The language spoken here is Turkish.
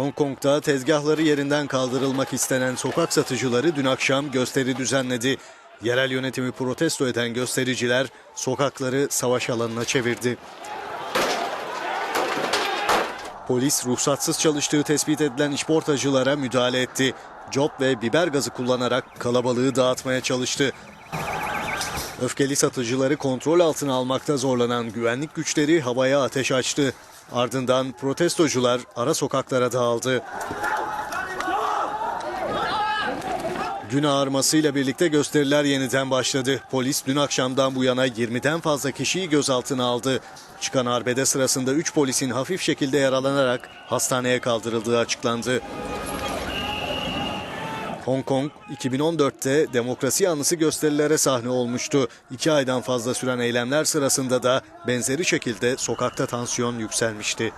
Hong Kong'da tezgahları yerinden kaldırılmak istenen sokak satıcıları dün akşam gösteri düzenledi. Yerel yönetimi protesto eden göstericiler sokakları savaş alanına çevirdi. Polis ruhsatsız çalıştığı tespit edilen işportacılara müdahale etti. Cop ve biber gazı kullanarak kalabalığı dağıtmaya çalıştı. Öfkeli satıcıları kontrol altına almakta zorlanan güvenlik güçleri havaya ateş açtı. Ardından protestocular ara sokaklara dağıldı. Gün ağarmasıyla birlikte gösteriler yeniden başladı. Polis dün akşamdan bu yana 20'den fazla kişiyi gözaltına aldı. Çıkan arbede sırasında 3 polisin hafif şekilde yaralanarak hastaneye kaldırıldığı açıklandı. Hong Kong 2014'te demokrasi yanlısı gösterilere sahne olmuştu. İki aydan fazla süren eylemler sırasında da benzeri şekilde sokakta tansiyon yükselmişti.